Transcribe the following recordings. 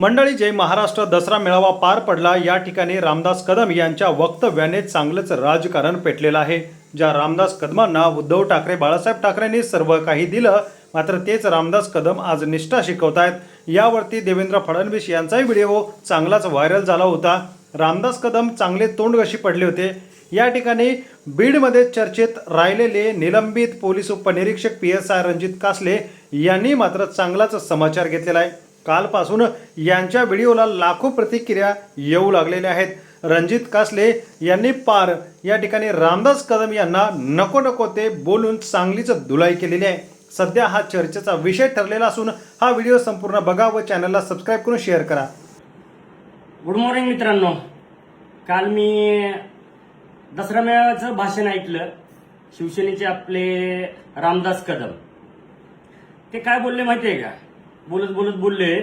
मंडळी जय महाराष्ट्र. दसरा मेळावा पार पडला. या ठिकाणी रामदास कदम यांच्या वक्तव्याने चांगलंच राजकारण पेटलेलं आहे. ज्या रामदास कदमांना उद्धव ठाकरे बाळासाहेब ठाकरेंनी सर्व काही दिलं मात्र तेच रामदास कदम आज निष्ठा शिकवतायत. यावरती देवेंद्र फडणवीस यांचाही व्हिडिओ चांगलाच व्हायरल झाला होता. रामदास कदम चांगले तोंडघशी पडले होते? या ठिकाणी बीडमध्ये चर्चेत राहिलेले निलंबित पोलीस उपनिरीक्षक P S I Ranjit Kasle यांनी मात्र चांगलाच समाचार घेतलेला आहे. कालपासून यांच्या व्हिडिओला लाखो प्रतिक्रिया येऊ लागलेल्या आहेत. रणजित कासले यांनी पार. या ठिकाणी रामदास कदम यांना नको नको ते बोलून चांगलीच धुलाई केलेली आहे. सध्या हा चर्चेचा विषय ठरलेला असून हा व्हिडिओ संपूर्ण बघा व चॅनलला सबस्क्राईब करून शेअर करा. गुड मॉर्निंग मित्रांनो. काल मी दसरा मेळाव्याचं भाषण ऐकलं. शिवसेनेचे आपले रामदास कदम. ते काय बोलले माहिती आहे का? बोलत बोलत बोलले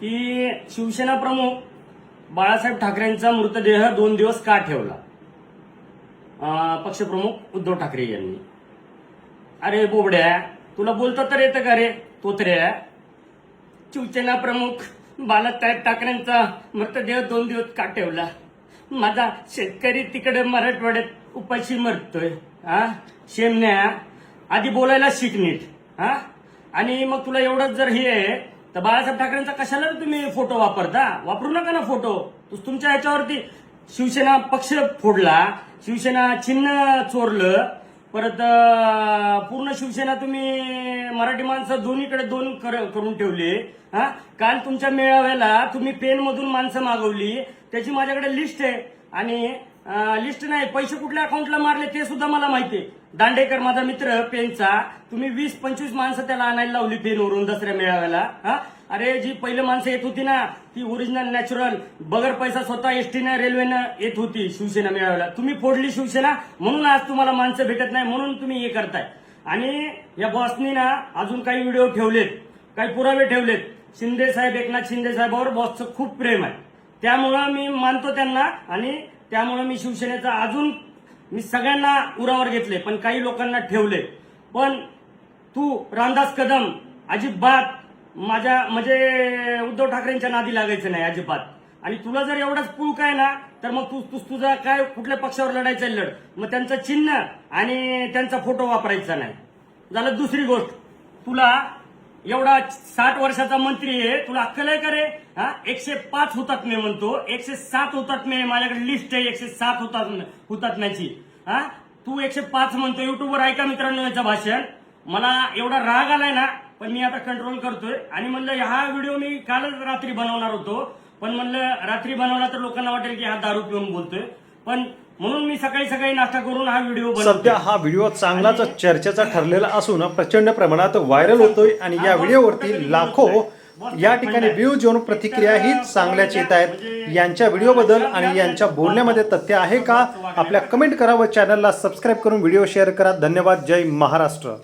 की शिवसेना प्रमुख बाळासाहेब ठाकरेंचा मृतदेह दोन दिवस का ठेवला? पक्षप्रमुख उद्धव ठाकरे यांनी. अरे बोबड्या तुला बोलता तर येतं का रे? तोत्र्या शिवसेना प्रमुख बाळासाहेब ठाकरेंचा मृतदेह दोन दिवस का ठेवला? माझा शेतकरी तिकडे मराठवाड्यात उपाशी मरतोय. हा शेमण्या आधी बोलायला शिक नीट. हा आणि मग तुला एवढंच जर हे आहे तर बाळासाहेब ठाकरेंचा कशाला तुम्ही फोटो वापरता? वापरू नका ना फोटो. तुमच्या ह्याच्यावरती शिवसेना पक्ष फोडला शिवसेना चिन्ह चोरलं परत पूर्ण शिवसेना तुम्ही मराठी माणसं दोन्हीकडे दोन कर- करून ठेवले. हा? काल तुमच्या मेळाव्याला तुम्ही पेनमधून माणसं मागवली. त्याची माझ्याकडे लिस्ट आहे. आणि लिस्ट नाही. पैसे कुठल्या अकाउंटला मारले ते सुद्धा मला माहिती आहे. दांडेकर माझा मित्र पेनचा तुम्ही वीस पंचवीस माणसं त्याला आणायला लावली पेनवरून दसऱ्या मेळाव्याला. हा? अरे जी पहिली माणसं येत होती ना ती ओरिजिनल नॅचरल बगर पैसा स्वतः एसटीनं रेल्वेनं येत होती शिवसेना मेळाव्याला. तुम्ही फोडली शिवसेना म्हणून आज तुम्हाला माणसं भेटत नाही म्हणून तुम्ही हे करताय. आणि या बॉसनी ना अजून काही व्हिडिओ ठेवलेत काही पुरावे ठेवलेत. शिंदे साहेब एकनाथ शिंदे साहेबावर बॉसचं खूप प्रेम आहे. त्यामुळं मी मानतो त्यांना आणि त्यामुळं मी शिवसेनेचा अजून मी सगळ्यांना उरावर घेतले पण काही लोकांना ठेवले. पण तू रामदास कदम अजिबात माझ्या म्हणजे उद्धव ठाकरेंच्या नादी लागायचं नाही अजिबात. आणि तुला जर एवढाच पूळ काय ना तर मग तू तू तुझा काय कुठल्या पक्षावर लढायचं आहे लढ? मग त्यांचं चिन्ह आणि त्यांचा फोटो वापरायचा नाही. झालं दुसरी गोष्ट. तुला एवढा साठ वर्षाचा मंत्री आहे तुला अक्कल आहे का रे? हा? एकशे पाच हुतात्मे म्हणतो. एकशे सात हुतात्मे माझ्याकडे लिस्ट आहे एकशे सात हुतात हुतात्म्याची. हा? तू एकशे पाच म्हणतो युट्यूबवर ऐका मित्रांनो याचं भाषण. मला एवढा राग आलाय ना पण मी आता कंट्रोल करतोय. आणि म्हणलं हा व्हिडिओ मी कालच रात्री बनवणार होतो. पण म्हणलं रात्री बनवला तर लोकांना वाटेल की हा दारू पिऊन बोलतोय. पण म्हणून मी सकाळी सकाळी नाश्ता करून हा व्हिडिओ सध्या हा व्हिडिओ चांगलाच चर्चेचा ठरलेला असून प्रचंड प्रमाणात व्हायरल होतोय आणि या व्हिडिओवरती लाखो या ठिकाणी व्ह्यूज येऊन प्रतिक्रिया ही चांगल्याच येत आहेत. यांच्या व्हिडिओबद्दल आणि यांच्या बोलण्यामध्ये तथ्य आहे का? आपल्या कमेंट करा व चॅनलला सबस्क्राईब करून व्हिडिओ शेअर करा. धन्यवाद. जय महाराष्ट्र.